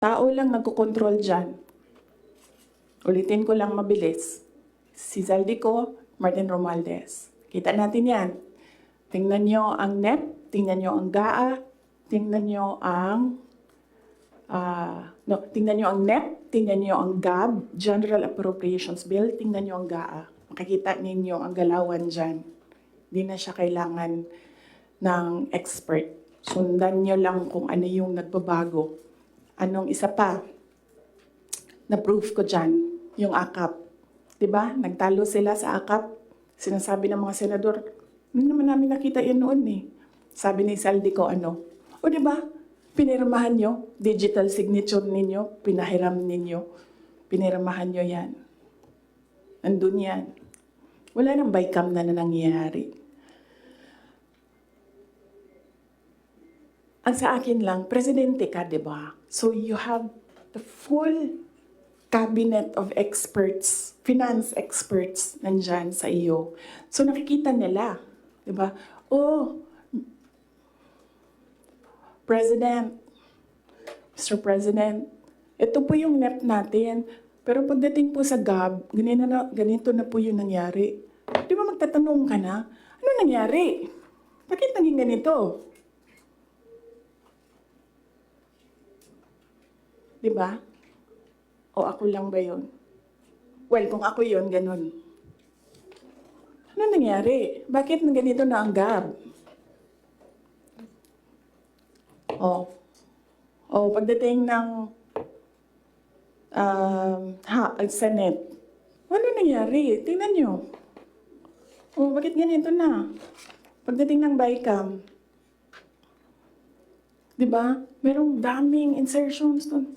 Tao lang nagkocontrol dyan. Ulitin ko lang mabilis. Si Zaldico, Martin Romualdez. Kita natin yan. Tingnan nyo ang NEP, tingnan nyo ang GAA, tingnan nyo ang ah, no, tingnan nyo ang NEP, tingnan nyo ang GAB, General Appropriations Bill, tingnan nyo ang GAA. Makikita ninyo ang galawan dyan. Hindi na siya kailangan ng expert. Sundan nyo lang kung ano yung nagbabago. Anong isa pa? Na-proof ko dyan, yung AKAP. ba? Nagtalo sila sa AKAP. Sinasabi ng mga senador, hindi naman namin nakita yan noon eh. Sabi ni Saldi ko, ano? O ba? Pinirmahan nyo, digital signature ninyo, pinahiram ninyo, pinirmahan nyo yan. Nandun yan. Wala nang bycam na, na nangyayari. Ang sa akin lang, presidente ka, di ba? So you have the full cabinet of experts, finance experts, nandyan sa iyo. So nakikita nila, di ba? Oh, President, Mr. President, ito po yung NEP natin. Pero pagdating po sa GAB, ganito na, ganito na po yung nangyari. Di ba magtatanong ka na, ano nangyari? Bakit naging ganito? Di ba? O ako lang ba yun? Well, kung ako yun, ganun. Ano nangyari? Bakit nang ganito na ang GAB? O. O, pagdating ng um, ha, Senate, ano nangyari? Tingnan nyo. O, bakit ganito na? Pagdating ng BICAM, di ba? Merong daming insertions doon.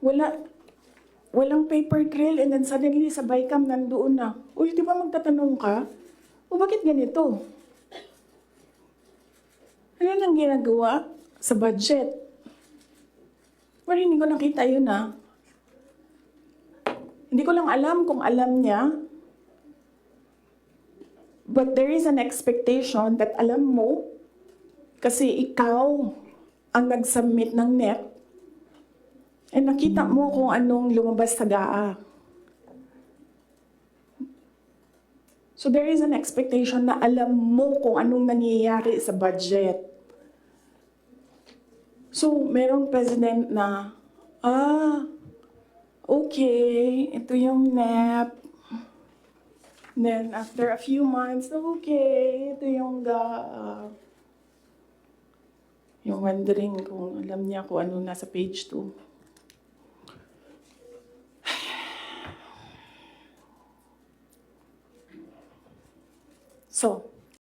Wala, walang paper trail and then suddenly sa BICAM nandoon na. Uy, di ba magtatanong ka? O bakit ganito? Ano nang ginagawa sa budget? Well, hindi ko nakita yun ah. Hindi ko lang alam kung alam niya. But there is an expectation that alam mo kasi ikaw ang nag-submit ng NEP eh nakita mo kung anong lumabas sa GAA. So there is an expectation na alam mo kung anong nangyayari sa budget. So merong president na, ah, okay, ito yung NEP. Then after a few months, okay, ito yung GAA. Yung wondering kung alam niya kung ano nasa page 2. So,